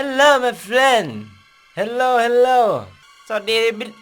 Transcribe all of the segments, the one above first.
Hello my friend Hello Hello สวัสดีมิตร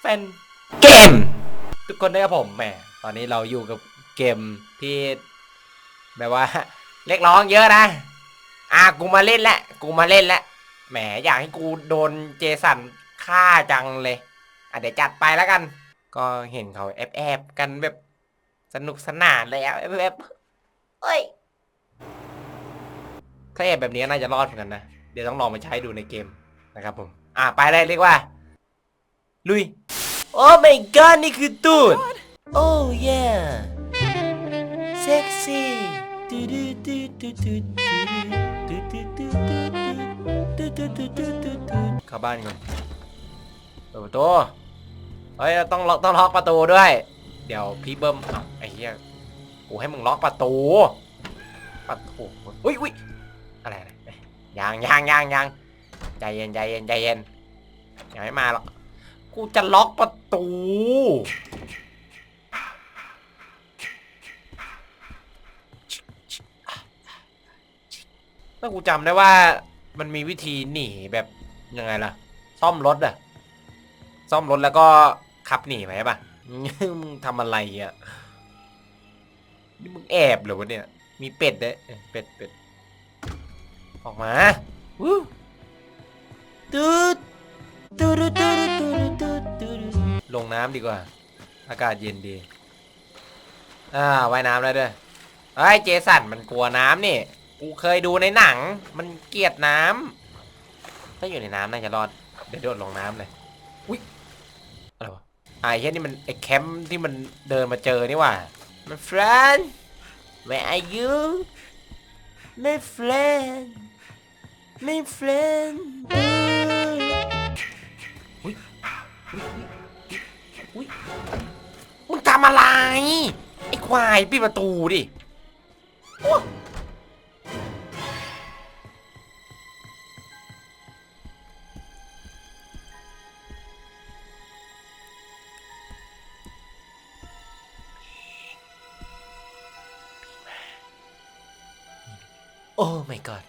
แฟนเกม ทุกคนนะครับผมแหมตอนนี้เราอยู่กับเกมที่แบบว่าเรียกร้องเยอะนะ อะกูมาเล่นแล้วกูมาเล่นแล้วแหมอยากให้กูโดนเจสันฆ่าจังเลยอะเดี๋ยวจัดไปแล้วกัน ก็เห็นเขาแอบแอบๆกันแบบสนุกสนานเลยอะแอบแอบๆเอ้ย ถ้าแอบแบบนี้น่าจะรอดเหมือนกันนะ เดี๋ยวต้องลองไปใช้ดูในเกมนะครับผม อะไปเลยเรียกว่า ลุย โอ้ my god นี่คือตูด โอ้ yeah เซ็กซี่ตูดูตูตูตูตูตูตูตูตูตูตูตูตูตูเข้าบ้านก่อนเปิดประตูเฮ้ยต้องล็อกต้องล็อกประตูด้วย เดี๋ยวพี่เบิ้มอ้าวไอ้เหี้ยกูให้มึงล็อกประตูประตูอุ้ยอุ้ย ยังยังยังยังใจเย็นใจเย็นใจเย็นยังไม่มาหรอก กูจะล็อกประตู ถ้ากูจำได้ว่ามันมีวิธีหนีแบบยังไงล่ะ ซ่อมรถอะซ่อมรถแล้วก็ขับหนีไปปะมึงทำอะไรอะนี่มึงแอบเหรอวะเนี่ย มีเป็ดด้วยเอ้ยเป็ดเป็ด ออกมาวู้ตูดตูดตูดตูดตูดตูดลงน้ำดีกว่า อากาศเย็นดี อ่าว่ายน้ำได้ด้วยเฮ้ยเจสันมันกลัวน้ำนี่ กูเคยดูในหนัง มันเกลียดน้ำถ้าอยู่ในน้ำน่าจะรอด เดี๋ยวโดดลงน้ำเลย อุ้ยอะไรวะอ่าไอ้เหี้ยนี่มันไอ้แคมป์ที่มันเดินมาเจอนี่หว่ามัน friend where are you my friend my friend มึงทำอะไร ไอ้ควายปิดประตูดิโอ้โอ้ my god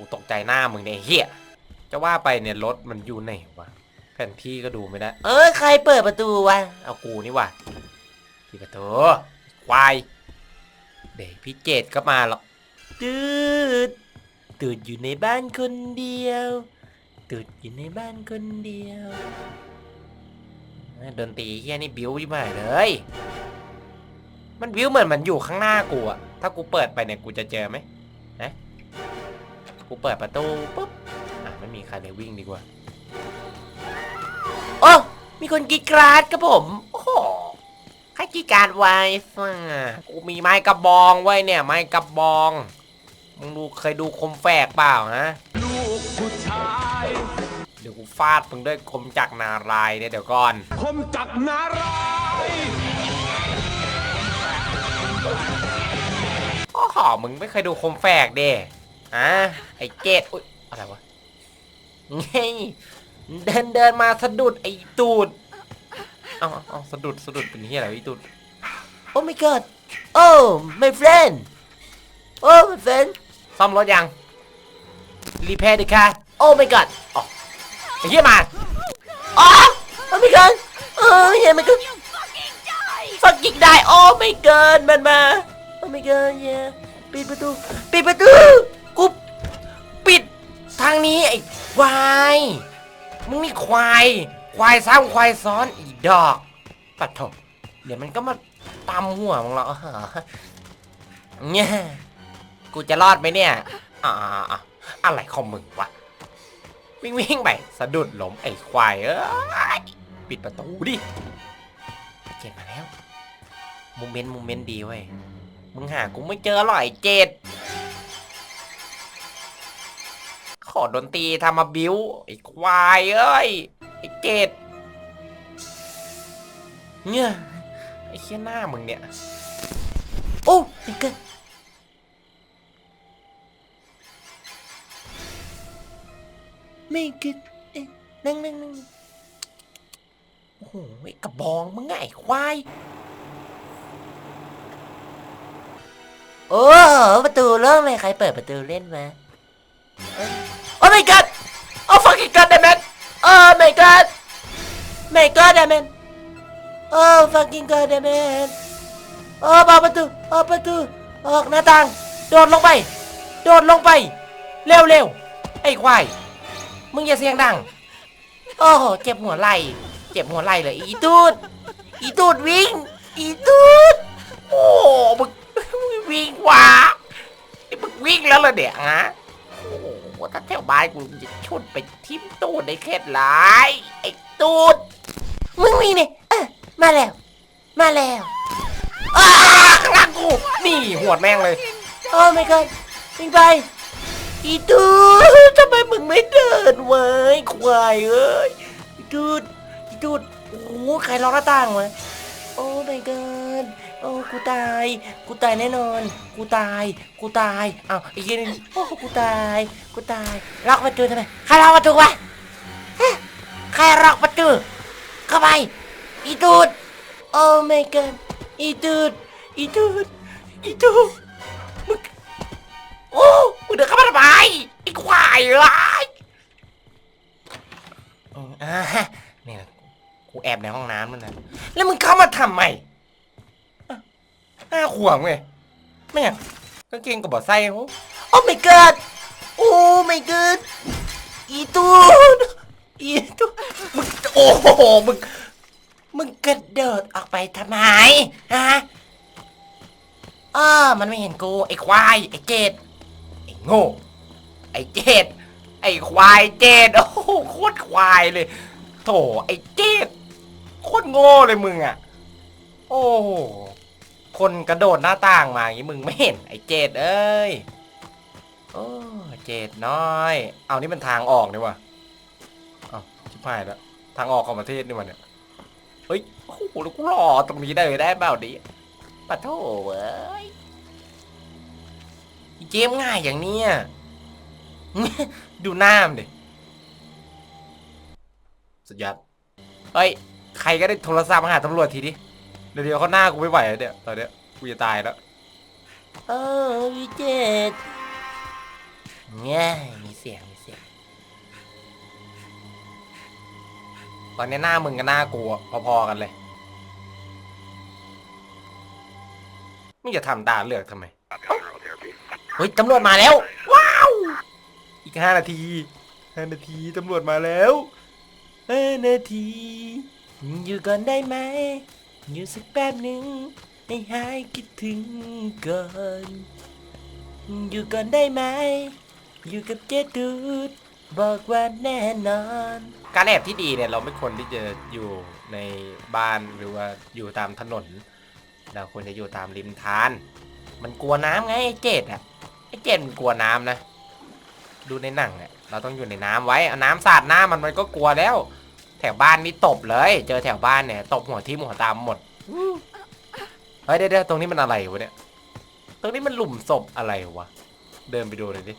กูตกใจหน้ามึงเนี่ยเฮียจะว่าไปเนี่ยรถมันอยู่ไหนวะแผนที่ก็ดูไม่ได้ เอ้ยใครเปิดประตูวะ เอากูนี่วะปิดประตูควายเด็กพี่เจดก็มาหรอกตืดตืดอยู่ในบ้านคนเดียวตืดอยู่ในบ้านคนเดียวดนตรีเฮียนี่บิ้วยิ่งมาเลย มันบิ้วเหมือนมันอยู่ข้างหน้ากูอะถ้ากูเปิดไปเนี่ยกูจะเจอไหมนะ กูเปิดประตูปุ๊บอะไม่มีใครเลยวิ่งดีกว่าโอ้มีคนกีดกราดครับผมโอ้โหใครกีดกราดไว้ฟ่ากูมีไม้กระบองไว้เนี่ย ไม้กระบองมึงดูเคยดูคมแฝกเปล่าฮะลูกผู้ชายเดี๋ยวกูฟาดมึงด้วยคมจักรนารายเนี่ยเดี๋ยวก่อน คมจักรนารายโอ้โหมึงไม่เคยดูคมแฝกเด้ อะไอ้เกตอุ้ยอะไรวะไงเดินเดินมาสะดุดไอ้ตูดเอาเอาเอาสะดุดสะดุดเป็นที่อะไรวะไอ้ตูดโอ้ my god โอ้ my friend โอ้ my friend ซ่อมรถยังรีเพร์ดิค่ะโอ้ my god อ๋อไอ้เหี้ยมาอ๋อโอ้ my god เออเหี้ยมันก็ fucking ได้โอ้ my god มันมาโอ้ my god เหี้ยปิดประตูปิดประตูกูปิด ทางนี้ไอ้ควาย มึงนี่ควาย ควายซ้ำควายซ้อนอีดอกปัดโถเดี๋ยวมันก็มาตำหัวมึงหรอกเนี่ยกูจะรอดไหมเนี่ยอ่าอ่าอะไรของมึงวะวิ่งวิ่งไปสะดุดล้มไอ้ควายเอ้ยปิดประตูดิเจ็ดมาแล้วโมเมนต์โมเมนต์ดีเว้ยมึงหากูไม่เจอหรอไอ้เจ็ด ขอดนตรีทำมาบิ้วไอ้ควายเอ้ยไอ้เจ็ดเนี่ยไอ้เขี้ยหน้ามึงเนี่ย โอ้ยเกินไม่เกินเอ๊ะนั่งนั่งนั่งโอ้โหไอ้กระบองมึงไงไอ้ควายโอ้ประตูเริ่มเลยใครเปิดประตูเล่นมาโอ้ my god oh fucking god damn it oh my god my god damn it oh fucking god damn it ออเปิดประตูเออประตูออกหน้าต่าง โดดลงไป โดดลงไป เร็วเร็วไอ้ควาย มึงอย่าเสียงดัง โอ้โห เจ็บหัวไหล่เจ็บหัวไหล่เลย อีตูด อีตูดวิ่ง อีตูด โอ้มึงวิ่งว่ะนี่มึงวิ่งแล้วเหรอเดี๋ยฮะโอ้ โหถ้าแถวบ้านกูจะชนไปทิ่มตูดได้แค่หลายไอ้ตูดมึงวิ่งนี่เออมาแล้ว มาแล้วอ้าข้างหลังกู นี่หวดแม่งเลยโอ้ my god วิ่งไปอีตูดทำไมมึงไม่เดินเว้ยควายเอ้ยอีตูดอีตูดโอ้โหใครล็อกหน้าต่างวะโอ้ my god โอ้กูตาย กูตายแน่นอน กูตาย กูตายอ้าวอีกทีหนึงโอ้กูตาย กูตายล็อกประตูทำไมใครล็อกประตูวะใครล็อกประตูเข้าไปอีตูดโอ้ my god อีตูดอีตูดอีตูดมึงโอ้มึงเดินเข้ามาทำไมไอ้ควายเอ้ยอืมอ่าฮะเนี่ยกูแอบในห้องน้ำนั่นะแล้วมึงเข้ามาทำไม ห้าขวบไงแม่งกางเกงกับบอไส้โอ้โอ้ my god โอ้ my god อีตูดอีตูดมึงโอ้โหมึงมึงกระโดดออกไปทำไมฮะอ้ามันไม่เห็นกูไอ้ควายไอ้เจดไอ้โง่ไอ้เจดไอ้ควายเจดโอ้โหโคตรควายเลยโถไอ้เจดโคตรโง่เลยมึงอะ โอ้ คนกระโดดหน้าต่างมาอย่างนี้มึงไม่เห็นไอ้เจดเอ้ยโอ้เจดน้อย เอานี่มันทางออกนี่วะเอาชิบหายแล้วทางออกของประเทศนี่วะเนี่ยเฮ้ยโอ้โหแล้วกูรอตรงนี้ได้ได้เปล่าดิปะโถเว้ยอีเจมง่ายอย่างเนี้ยดูหน้ามนดิสุดยอดเฮ้ย ใครก็ได้โทรศัพท์มาหาตำรวจทีดิ เดี๋ยวเดี๋ยวเขาหน้ากูไม่ไหวแล้วเนี่ยตอนเนี้ยกูจะตายแล้วเออพี่เจดง่ายมีเสียงมีเสียง ตอนนี้หน้ามึงกับหน้ากูอะพอๆกันเลยมึงจะทำตาเลือกทำไมเฮ้ยตำรวจมาแล้ว ว้าว อีกห้านาทีห้านาทีตำรวจมาแล้วห้านาทีอยู่ก่อนได้ไหม อยู่สักแป๊บหนึ่งให้หายคิดถึงก่อน อยู่ก่อนได้ไหม อยู่กับเจดูดบอกว่าแน่นอน การแอบที่ดีเนี่ยเราไม่ควรที่จะอยู่ในบ้านหรือว่าอยู่ตามถนน เราควรจะอยู่ตามริมทาน มันกลัวน้ำไงไอ้เจดอะไอ้เจดมันกลัวน้ำนะ ดูในหนังอะเราต้องอยู่ในน้ำไว้เอาน้ำสาดหน้ามันมันก็กลัวแล้ว แถวบ้านนี่ตบเลย เจอแถวบ้านเนี่ยตบหัวทิ่มหัวตามหมดเฮ้ยเดี๋ยวตรงนี้มันอะไรวะเนี่ย ตรงนี้มันหลุมศพอะไรวะ เดินไปดูเลยดิ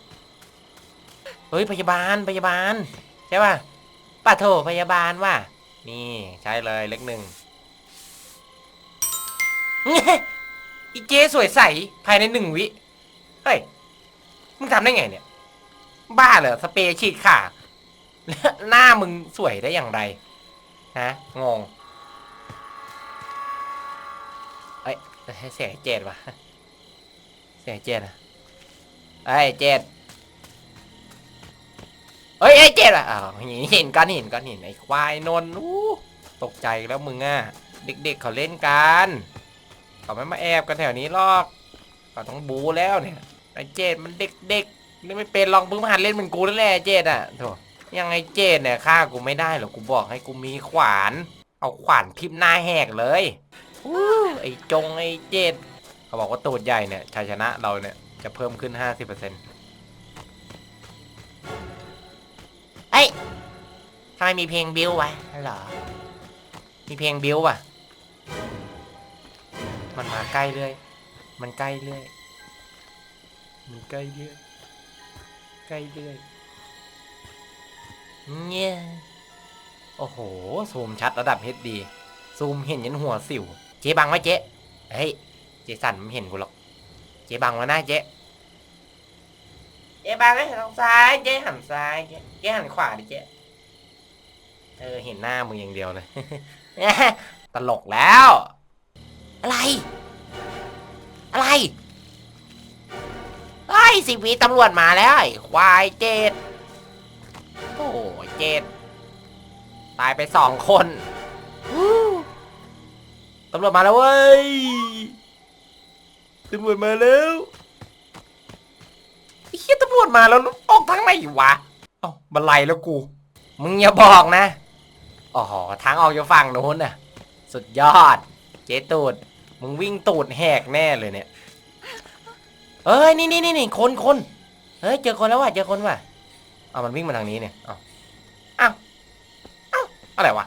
เฮ้ยพยาบาลพยาบาลใช่ป่ะป้าโถพยาบาลว่ะ นี่ใช่เลยเล็กหนึ่งอีเจสวยใสภายในหนึ่งวิ เฮ้ย มึงทำได้ไงเนี่ย บ้าเหรอสเปรย์ฉีดขา หน้ามึงสวยได้อย่างไรฮะงงเอ้ยเสียงเจ็ดวะเสียงเจ็ดอะไอ้ยเจ็ดเฮ้ยไอ้เจ็ดอะอ้าวเห็นก้อนหินก้อนหินไอ้ควายนนท์อู้ตกใจแล้วมึงอะเด็กๆเขาเล่นกันเขาไม่มาแอบกันแถวนี้หรอกเขาต้องบูแล้วเนี่ยไอ้เจ็ดมันเด็กๆเล่นไม่เป็นลองเพิ่งมาหัดเล่นเหมือนกูนั่นแหละเจ็ดอะโถ ยังไงเจดเนี่ยฆ่ากูไม่ได้หรอกกูบอกให้กูมีขวาน เอาขวานทิ่มหน้าแหกเลยอู้ไอ้จงไอ้เจดเขาบอกว่าตูดใหญ่เนี่ยชัยชนะเราเนี่ยจะเพิ่มขึ้น 50%เอ้ยทำไมมีเพลงบิววะเหรอ มีเพลงบิววะมันมาใกล้เรื่อยมันใกล้เรื่อยมันใกล้เรื่อยใกล้เรื่อย เนี่ยโอ้โห ซูมชัดระดับ HD ซูมเห็นยันหัวสิว เจ๊บังไว้เจ๊เฮ้ย เจ๊สันไม่เห็นกูหรอก เจ๊บังแล้วนะเจ๊ เจ๊บางให้หันทางซ้าย เจ๊หันซ้ายเจ๊เจ๊หันขวาดิเจ๊ เออ เห็นหน้ามึงอย่างเดียวเลย ตลกแล้ว อะไร อะไรไอ้สิบวีตำรวจมาแล้วไอ้ควายเจ็ด โอ้ยเจ็ดตายไปสองคนตำรวจมาแล้วเว้ยตำรวจมาแล้วไอ้เหี้ยตำรวจมาแล้วออกทางไหนวะเอ้าบันไลแล้วกู มึงอย่าบอกนะอ๋อทางออกอยู่ฝั่งโน้นน่ะ สุดยอด เจ๊ตูด มึงวิ่งตูดแหกแน่เลยเนี่ย เอ้ย นี่นี่นี่คนคนเฮ้ย เจอคนแล้วว่ะ เจอคนว่ะ เอามันวิ่งมาทางนี้เนี่ยเอาเอาเอาอะไรวะ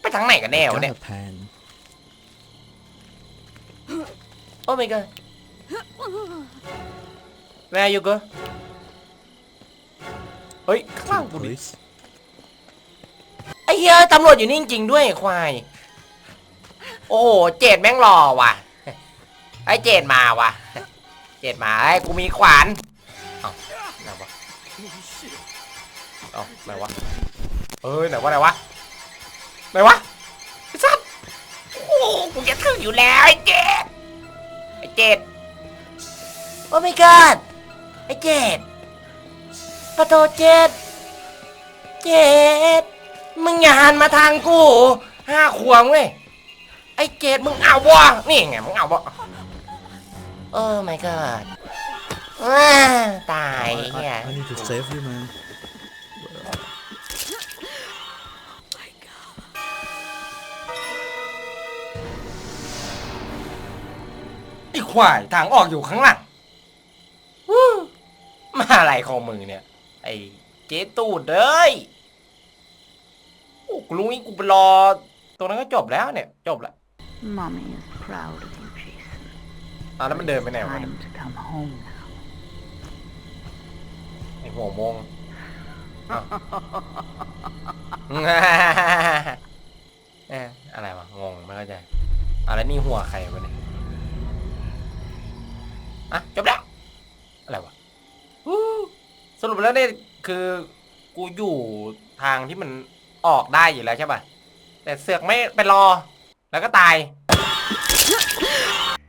ไปทางไหนกันแน่วะเนี่ย Got a pan. โอ้ my god where are you go เฮ้ย ข้างล่าง To กู the ดิ police. ไอ้เหี้ยตำรวจอยู่นี่จริงๆด้วยไอ้ควาย โอ้โห เจดแม่งรอว่ะ ไอ้เจดมาว่ะ เจดมาไอ้กูมีขวาน อ้าไหนวะเอ้ยไหนวะไหนวะไหนวะไอ้สัสโอ้โหกูจะถึงอยู่แล้วไอ้เจดไอ้เจดโอ้ my god ไอ้เจดปะโตเจดเจ็ดมึงอย่าหันมาทางกูห้าขวงเว้ยไอ้เจ็ดมึงเอาวะนี่ไงมึงเอาวะโอ้ my god อ้าตาย I, เฮีย I, I need to save you, man. อ้ควายทางออกอยู่ข้างหลังวู้มาอะไรของมึงเนี่ย ไอ้เจ๊ตูดเลยโอ้กูรู้งี้กูไปรอ ตรงนั้นก็จบแล้วเนี่ย จบแล้ว Mommy is proud of you, Jason. อะแล้วมันเดินไปไหนวะเนี่ย Time to come home now. ไอ้หัวโมงอ้าว เอ๊ะอะไรวะ งงไม่เข้าใจอะไรนี่หัวใครวะเนี่ย อะจบแล้วอะไรวะฮู้สรุปแล้วเนี่ยคือกูอยู่ทางที่มันออกได้อยู่แล้วใช่ป่ะแต่เสือกไม่ไปรอ แล้วก็ตาย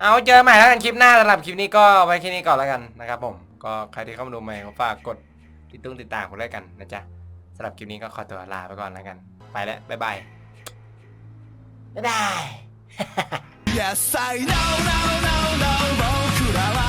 เอาเจอใหม่แล้วกันคลิปหน้าสำหรับคลิปนี้ก็ไว้แค่นี้ก่อนแล้วกันนะครับผมก็ใครที่เข้ามาดูใหม่ก็ฝากกดติดตุ้งติดตามผมด้วยกันนะจ๊ะสำหรับคลิปนี้ก็ขอตัวลาไปก่อนแล้วกัน ไปแล้วบ๊ายบายบ๊ายบาย Yes I know know know